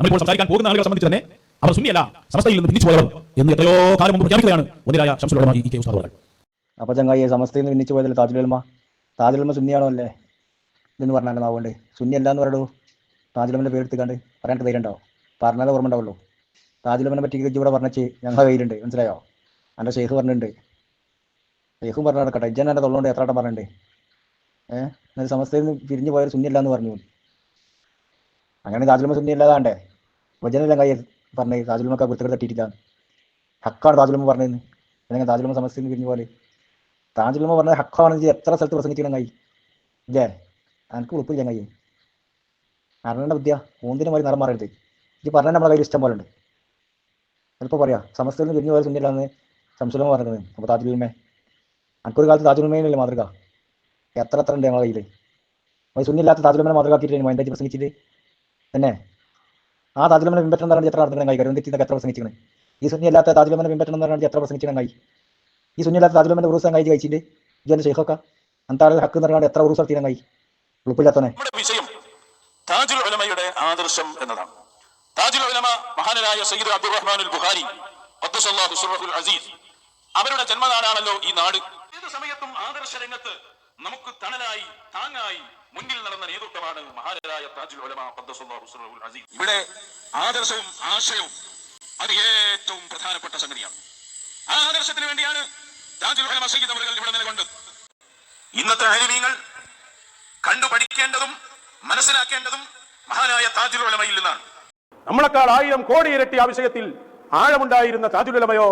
നമ്മളിപ്പോൾ സംസാരിക്കാൻ പോകുന്ന ആളുകളെ സംബന്ധിച്ച് തന്നെ അവർ സുന്നിയല്ല സമസ്തയിൽ നിന്ന് ഭിന്നിച്ചു പോയവർ എന്ന് എത്രയോ കാലം മുമ്പ് പ്രഖ്യാപിക്കുകയാണ് കെ അപ്പൊ ചങ്ങായി സമസ്തയിൽ നിന്ന് ഭിന്നിച്ചു പോയതല്ലേ താജുലമ താജുലമ സുന്നിയാണോ അല്ലേ? ഇതെന്ന് പറഞ്ഞാലും ആവുകൊണ്ട് സുന്നി അല്ല എന്ന് പറയൂ താജുലമന്റെ പേര് എടുത്തുകൊണ്ട് പറയാൻ ധൈര്യം ഉണ്ടാവും. പറഞ്ഞാലേ ഓർമ്മ ഉണ്ടാവുള്ളൂ. താജുലമനെ പറ്റി ഇവിടെ പറഞ്ഞ് ഞങ്ങളുടെ കയ്യിലുണ്ട്. മനസ്സിലായോ? എന്റെ ഷെയ്ഖ് പറഞ്ഞിട്ടുണ്ട്. ഷെയ്ഖും പറഞ്ഞു നടക്കട്ടെ. ഇജ്ജൻ എന്റെ തൊള്ളുകൊണ്ട് എത്ര വട്ടം പറഞ്ഞിട്ടുണ്ട്. ഏഹ് സമസ്തയിൽ നിന്ന് പിരിഞ്ഞു പോയൊരു സുന്നി അല്ല എന്ന് പറഞ്ഞു. അങ്ങനെ താജുലമ സുന്നി വചനെല്ലാം കൈ പറഞ്ഞത് താജുലുമൊക്കെ വൃത്തികൾ തട്ടിയിട്ടില്ല ഹക്കാണ് താജുലുമ പറഞ്ഞതെന്ന് അല്ലെങ്കിൽ താജുലുമ സമസ്തയിൽ പിരിഞ്ഞ പോലെ. താജുലുമ പറഞ്ഞത് ഹക്കാണെന്ന് എത്ര സ്ഥലത്ത് പ്രസംഗിക്കണം കൈ ഇല്ലേ? എനിക്ക് ഉറപ്പില്ല കൈ അറിയേണ്ട വിദ്യ മൂന്നിന് മാറി നിറം മാറരുത്. ഇത് പറഞ്ഞാൽ നമ്മുടെ കയ്യിൽ ഇഷ്ടം പോലെ ഉണ്ട് ചിലപ്പോൾ പറയാം സമസ്തയിൽ നിന്ന് പിരിഞ്ഞു പോലെ സുന്നില്ലാന്ന് സംശയം പറഞ്ഞത്. അപ്പോൾ താജുലുമേ എനിക്കൊരു കാലത്ത് താജുലുമേനല്ലേ മാതൃക? എത്ര എത്ര ഉണ്ട് ഞങ്ങളുടെ കയ്യിൽ സുന്നില്ലാത്ത താജുലുമേനെ മാതൃക ആക്കിയിട്ട് മൈൻഡായിട്ട് പ്രസംഗിച്ചിട്ട്? തന്നെ? ആ താജുലമനെ പിൻപറ്റണം എന്ന് പറഞ്ഞാൽ എത്ര നടത്തണം കൈ കരുവൻ തെറ്റിന്നൊക്കെ എത്ര പ്രസംഗിച്ചിരുന്നു ഈ സുന്നി അല്ലാത്ത താജുലമനെ പിൻപറ്റണം എന്ന് പറഞ്ഞാൽ എത്ര കൈ ഈ സുന്നി അല്ലാത്ത ഉറുസം ഉറൂസം കൈ കഴിച്ചിട്ട് ഇജന്റെ ഷെയ്ഖൊക്കെ അന്താറ ഹക്ക് പറഞ്ഞാൽ എത്ര ഉറുസം നടത്തിയാൽ കൈ ഉൾപ്പില്ലാത്തനെ വിഷയം ആദർശം എന്നതാണ്. മഹാനായ സയ്യിദ് ഖദ്ദസല്ലാഹു സിർറഹുൽ അസീസ്. അവരുടെ ജന്മനാടാണല്ലോ ഈ നാട്. ഏത് സമയത്തും ആദർശ രംഗത്ത് നമുക്ക് തണലായി താങ്ങായി മുന്നിൽ നടന്ന നേതൃത്വമാണ് മഹാനരായ താജുൽ ഇവിടെ ആദർശവും ആശയവും അത് ഏറ്റവും പ്രധാനപ്പെട്ട സംഗതിയാണ്. ആ ആദർശത്തിന് വേണ്ടിയാണ് താജുൽ സയ്യിദ് ഇവിടെ നിലകൊണ്ടത്. ഇന്നത്തെ അഹിമീങ്ങൾ കണ്ടു പഠിക്കേണ്ടതും മനസ്സിലാക്കേണ്ടതും മഹാനായ താജുൽ ഉലമയിൽ നിന്നാണ്. നമ്മളെക്കാൾ ആയിരം കോടി ഇരട്ടി ആ വിഷയത്തിൽ ആഴമുണ്ടായിരുന്ന താജുൽ ഉലമയോ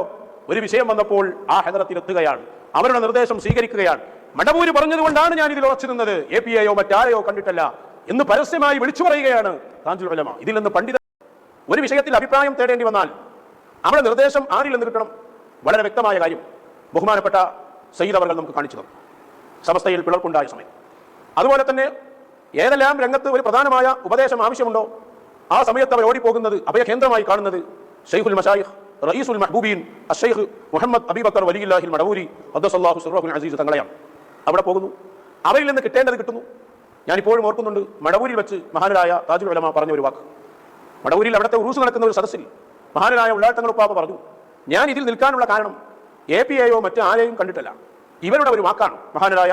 ഒരു വിഷയം വന്നപ്പോൾ ആ ഹെദറത്തിൽ എത്തുകയാണ്. അവരുടെ നിർദ്ദേശം സ്വീകരിക്കുകയാണ്. മടവൂര് പറഞ്ഞതുകൊണ്ടാണ് ഞാൻ ഇതിൽ ഉറച്ചു നിന്നത് എ പി എയോ മറ്റാരെയോ കണ്ടിട്ടല്ല എന്ന് പരസ്യമായി വിളിച്ചു പറയുകയാണ് ഉലമ. ഇതിൽ നിന്ന് പണ്ഡിത ഒരു വിഷയത്തിൽ അഭിപ്രായം തേടേണ്ടി വന്നാൽ അവിടെ നിർദ്ദേശം ആരിൽ നിന്ന് കിട്ടണം? വളരെ വ്യക്തമായ കാര്യം. ബഹുമാനപ്പെട്ട സയ്യിദ് അവർ നമുക്ക് കാണിച്ചു തന്നു. സമസ്തയിൽ പിളർക്കുണ്ടായ സമയം. അതുപോലെ തന്നെ ഏതെല്ലാം രംഗത്ത് ഒരു പ്രധാനമായ ഉപദേശം ആവശ്യമുണ്ടോ? ആ സമയത്ത് അവർ ഓടിപ്പോകുന്നത് അഭയകേന്ദ്രമായി കാണുന്നത് ഷെയ്ഖുൽ മഷായിഖ് റയീസുൽ മഹബൂബീൻ അഷെയ്ഖ് മുഹമ്മദ് അബിബക്കർ വലിയില്ലാഹിൽ മടവൂരി അബ്ദുസല്ലാഹു സുറഹുൽ അസീസ് തങ്ങളെയാണ്. അവിടെ പോകുന്നു. അവയിൽ നിന്ന് കിട്ടേണ്ടത് കിട്ടുന്നു. ഞാൻ ഇപ്പോഴും ഓർക്കുന്നുണ്ട് മടവൂരിൽ വെച്ച് മഹാനരായ താജുൽ ഉലമ പറഞ്ഞ ഒരു വാക്ക്. മടവൂരിൽ അവിടുത്തെ ഉറൂസ് നടക്കുന്ന ഒരു സദസ്സിൽ മഹാനായ ഉള്ളാട്ടങ്ങളുപ്പാപ്പ പറഞ്ഞു ഞാൻ ഇതിൽ നിൽക്കാനുള്ള കാരണം എ പി എയോ മറ്റു ആരെയും കണ്ടിട്ടല്ല. ഇവരുടെ ഒരു വാക്കാണ് മഹാനായ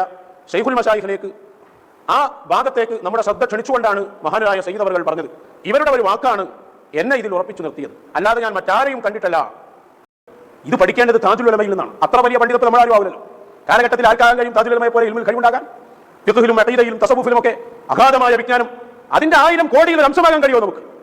ഷെയ്ഖുൽ മഷായിഖിലേക്ക് ആ ഭാഗത്തേക്ക് നമ്മുടെ ശ്രദ്ധ ക്ഷണിച്ചുകൊണ്ടാണ് മഹാനായ സയ്യിദ് അവർ പറഞ്ഞത്. ഇവരുടെ ഒരു വാക്കാണ് എന്നെ ഇതിൽ ഉറപ്പിച്ചു നിർത്തിയത്. അല്ലാതെ ഞാൻ മറ്റാരെയും കണ്ടിട്ടല്ല. ഇത് പഠിക്കേണ്ടത് താജുൽ ഉലമയിൽ നിന്നാണ്. അത്ര വലിയ പണ്ഡിതത്വം നമ്മളാരും ആവില്ലല്ലോ. കാലഘട്ടത്തിൽ ആർക്കാകാൻ കഴിയും താജുൽ ഉലമയെ പോലെ ഇൽമിൽ കഴിവുണ്ടാകാൻ? യുദ്ധത്തിലും മെട്ടയിലും തസബുഫിലും ഒക്കെ അഗാധമായ വിജ്ഞാനം. അതിന്റെ ആയിരം കോടിയിൽ ഒരു അംശമാകാൻ കഴിയുമോ നമുക്ക്?